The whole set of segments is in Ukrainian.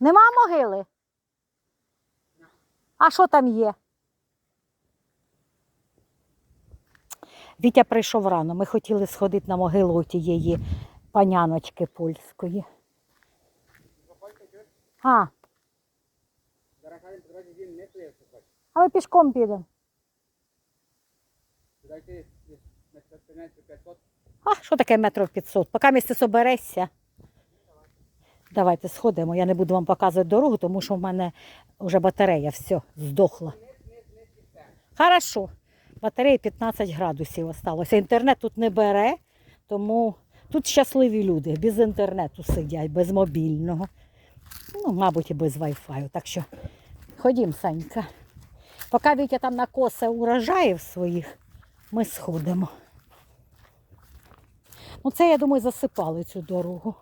Нема могили? А що там є? Вітя прийшов рано. Ми хотіли сходити на могилу тієї паняночки польської. А, а ми пішком підемо. Туди йти десь метр 15-500. А, що таке метрів 500? Поки місце соберешся. Давайте сходимо. Я не буду вам показувати дорогу, тому що в мене вже батарея все здохла. Хорошо. Батареї 15 градусів осталося. Інтернет тут не бере, тому тут щасливі люди, без інтернету сидять, без мобільного. Ну, мабуть, і без Wi-Fi. Так що ходім, Санька. Поки Вітя там накосе урожаїв своїх, ми сходимо. Ну, це, я думаю, засипали цю дорогу.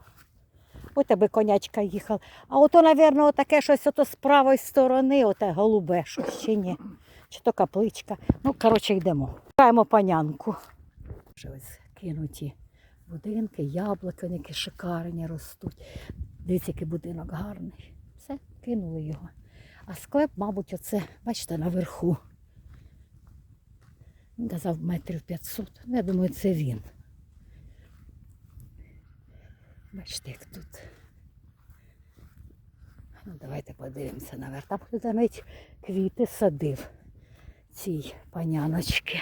Ось тебе конячка їхав. А ото, напевно, таке щось ото з правої сторони, оте голубе, щось чи ні. Чи то капличка. Ну, коротше, йдемо. Шукаємо панянку. Вже ось кинуті будинки, яблуки, які шикарні ростуть. Дивіться, який будинок гарний. Все, кинули його. А склеп, мабуть, оце, бачите, наверху. Він казав метрів 500. Ну, я думаю, це він. Бачите, як тут. Ну, давайте подивимося наверх. Там хтось навіть квіти садив цій паняночки.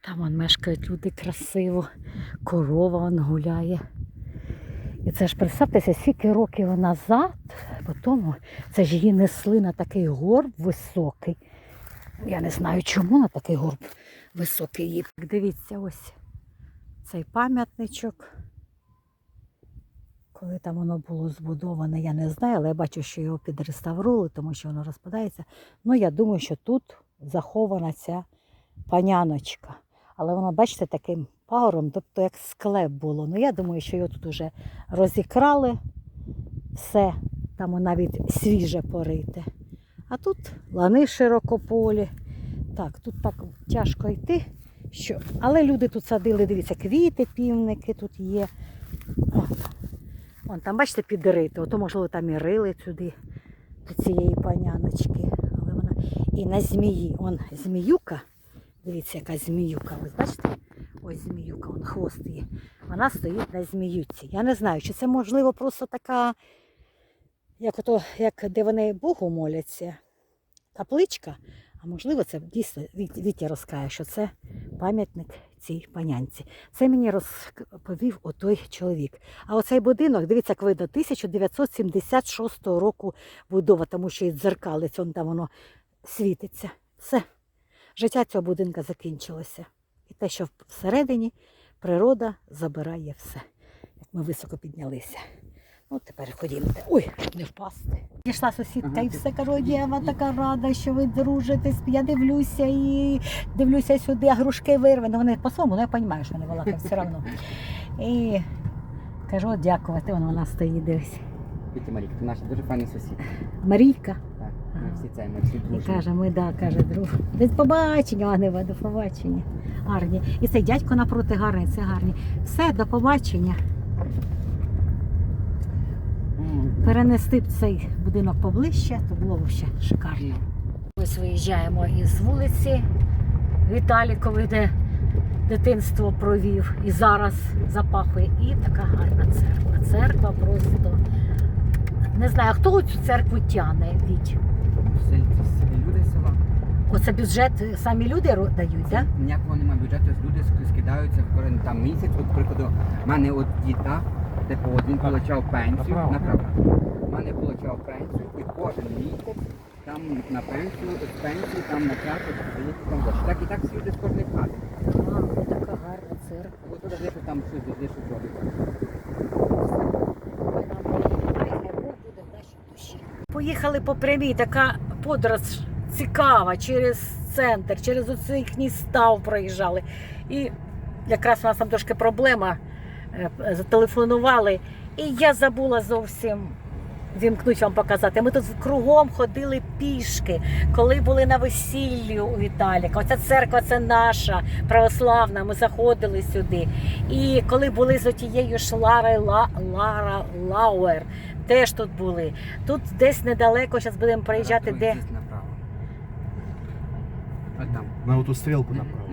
Там вон мешкають люди красиво, корова вон гуляє. І це ж представтеся, скільки років назад, потім це ж її несли на такий горб високий. Я не знаю, чому на такий горб високий її. Дивіться, ось цей пам'ятничок. Коли там воно було збудоване, я не знаю, але я бачу, що його підреставрували, тому що воно розпадається. Ну, я думаю, що тут захована ця паняночка. Але воно, бачите, таким пагором, тобто як склеп було. Ну, я думаю, що його тут вже розікрали все, там навіть свіже порите. А тут лани широкополі. Так, тут так тяжко йти. Що... Але люди тут садили, дивіться, квіти, півники тут є. Вон там, бачите, підрито. Ото, можливо, там і рили сюди до цієї паняночки. Але вона... І на змії. Он зміюка. Дивіться, яка зміюка. Ось бачите? Ось зміюка, он хвост є. Вона стоїть на зміюці. Я не знаю, чи це можливо просто така, як ото, як де вони Богу моляться, капличка. А можливо, це дійсно Вітя розкаже, що це пам'ятник цій панянці. Це мені розповів отой чоловік. А оцей будинок, дивіться, як видно, 1976 року будова, тому що і дзеркалець, он там воно світиться. Все. Життя цього будинка закінчилося. І те, що всередині природа забирає все. Як ми високо піднялися. Ну, тепер ходімо. Ой, не впасти. Пішла сусідка і все кажу, Дєва така рада, що ви дружитесь. Я дивлюся і дивлюся сюди, а грушки вирве. Ну, вони по-своєму, ну я розумію, що вони балакають все одно. І кажу, дякувати, вона, вона стоїть дивись. Вітя Марік, це наш дуже файний сусід. Марійка. Так, ми всі це, ми всі І дружимо. каже, ми да, каже, друг. Десь побачення, Агнева, до побачення. Гарні. І цей дядько напроти гарний, це гарні. Все, до побачення. Перенести б цей будинок поближче, то було б ще шикарно. Ось виїжджаємо із вулиці. Віталіковий, де дитинство провів і зараз запахує. І така гарна церква. Церква просто. Не знаю, хто цю церкву тяне, Віть? Все, це всі люди села. Оце бюджет самі люди дають, так? Да? Ніякого немає бюджету, люди скидаються в корень там місяць. От, прикладу, в мене от діта, типу, от він отримав пенсію, Направо. В мене отримав пенсію і кожен місяць там на пенсію, з пенсії, там на чату, там гроші. Так і так всі люди з кожної хати. А, така гарна церква. От туди що там щось завжди щось робить. Поїхали по прямій, така подорож цікава через центр, через оцей їхній став проїжджали. І якраз у нас там трошки проблема. Е, Зателефонували, і я забула зовсім вімкнуть вам показати. Ми тут кругом ходили пішки, коли були на весіллі у Віталіка. Оця церква це наша православна. Ми заходили сюди. І коли були з отією ж Ларою Ла, Лара Лауер, теж тут були. Тут десь недалеко, зараз будемо проїжджати, де направо. Там. На оту стрілку направо.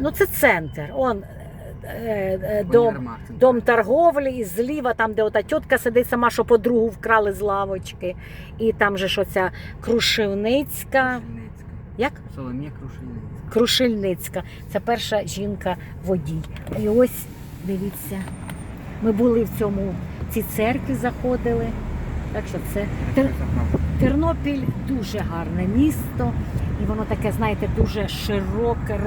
Ну це центр. Он е, е, дом, дом торговлі, і зліва, там, де ота тітка сидить, сама, що подругу вкрали з лавочки. І там же ж оця. Крушельницька. Як? Соломія Крушельницька. Крушельницька. Це перша жінка водій. І ось дивіться, ми були в цьому в цій церкві, заходили. Так що це Тер- Тернопіль дуже гарне місто, і воно таке, знаєте, дуже широке,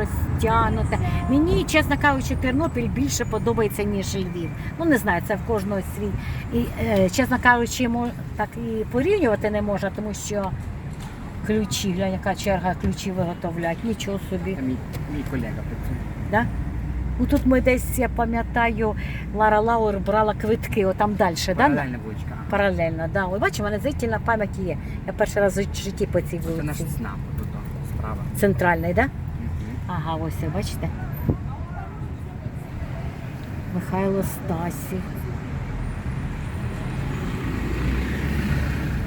розтягнуте. Мені, чесно кажучи, Тернопіль більше подобається, ніж Львів. Ну не знаю, це в кожного свій. І е, чесно кажучи, так і порівнювати не можна, тому що ключі, глянь, яка черга ключі виготовлять, нічого собі. Мій, мій колега працює. Да? Ну тут ми десь, я пам'ятаю, Лара Лаур брала квитки, отам далі, да? Паралельна вуличка. Паралельно, да. Ой, бачиш, у мене зрительна пам'ять є. Я перший раз в житті по цій Це наш вулиці. ЦНАП, справа. Центральний, да? Ага, ось ви бачите. Михайло Стасів.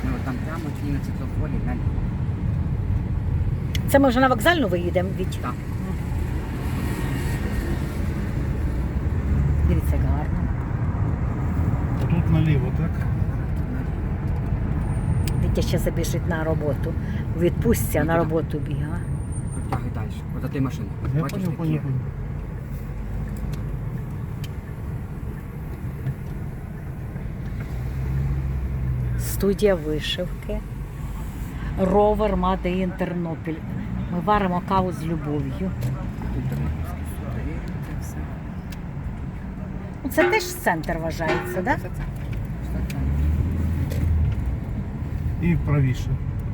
Ну, там прямо ті на світлофорі, глянь. Це ми вже на вокзальну виїдемо від. Так. Дивіться, як гарно. Тут наліво, так? Вітя ще забіжить на роботу. А на роботу біга. Тягай далі. От за тією машиною. Я Бачиш, понял, такі? понял, понял. Студія вишивки. Ровер Мадеїн Тернопіль. Ми варимо каву з любов'ю. Тут. Це все. Ну, Це теж центр вважається, да? Все це. Все це. І правіше.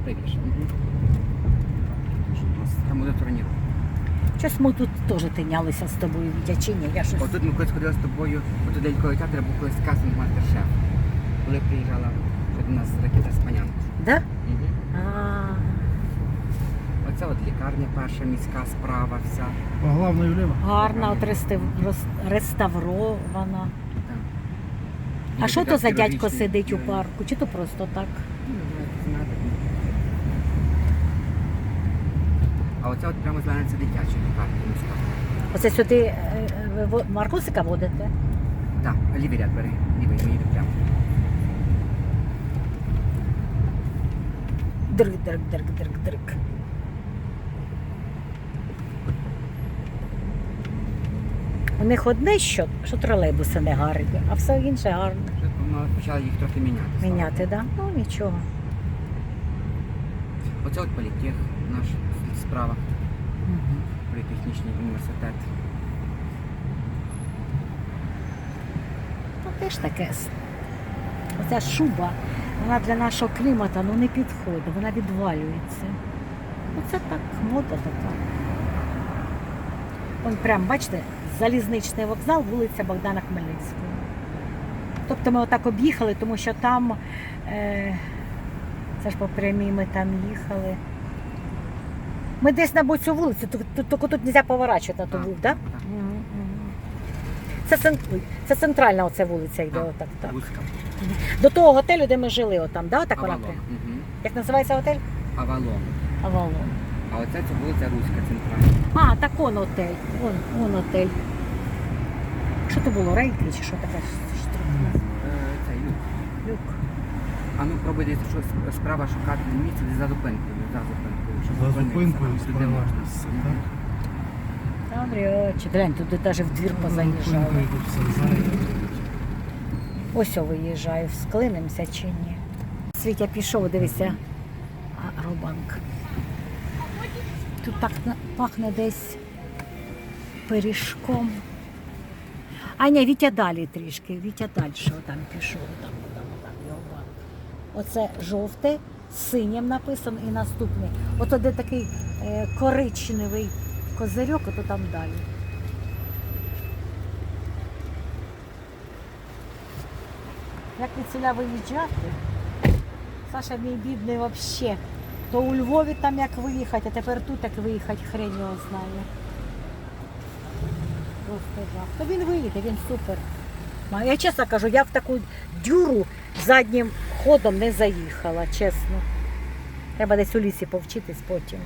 Правіше. Мгм. Там буде турнір. Щось ми тут теж тинялися з тобою, Вітя, чи ні? Я щось... Отут ми колись ходили з тобою, отут дядьковий театр був колись кастинг мастер-шеф. Коли приїжджала до нас ракета з Панянки. Да? А, Оце от лікарня перша міська справа вся. По главною вліво. гарна, от рестав- реставрована. Там. А що то за дядько Хірургічний, сидить у парку? Чи то просто так? ну, не оце от прямо це дитяча лікарня міська. Оце сюди е, е, ви Маркусика водите? Так, лівий ряд бери, лівий, ми їдемо прямо. Дирк, дирк, дирк, дирк, дирк. У них одне що, що тролейбуси не гарні, а все інше гарне. Вже почали їх трохи міняти. Міняти, так? Да? Ну нічого. Оце от політех наш справа. Політехнічний університет. Ну, теж таке. Оця шуба, вона для нашого клімату ну, не підходить, вона відвалюється. Ну, це так, мода така. Вон прям, бачите, залізничний вокзал, вулиця Богдана Хмельницького. Тобто ми отак об'їхали, тому що там, е, це ж по прямій ми там їхали. Ми десь на цю вулицю, тільки тут, не можна поворачувати на ту вулицю, так? Це, це центральна оця вулиця йде, Так, отак. Так. Вузька. До того готелю, де ми жили, отам, да? Отак вона? Мгм. Як називається готель? Авалон. Авалон. А оце це вулиця Руська центральна. А, так он отель. Он, он отель. Що то було? Рейки чи що таке? Е, Це юг. Люк. А ну пробуй десь щось справа шукати місце де за зупинкою. За зупинкою. можна. місце, Глянь, туди навіть в двір За позаїжджали. Ось о виїжджаю, склинимося чи ні. Світя пішов, дивися. А, Робанк. Тут так пахне десь пиріжком. А ні, Вітя далі трішки. Вітя далі там пішов. Там, там, там, його банк. Оце жовте, синім написано і наступний. Ото де такий е, коричневий козирьок, ото там далі. Як від селя виїжджати? Саша мій бідний взагалі. То у Львові там як виїхати, а тепер тут як виїхати, хрень його знає. То він виїде, він супер. Я чесно кажу, я в таку дюру заднім ходом не заїхала, чесно. Треба десь у лісі повчитись потім.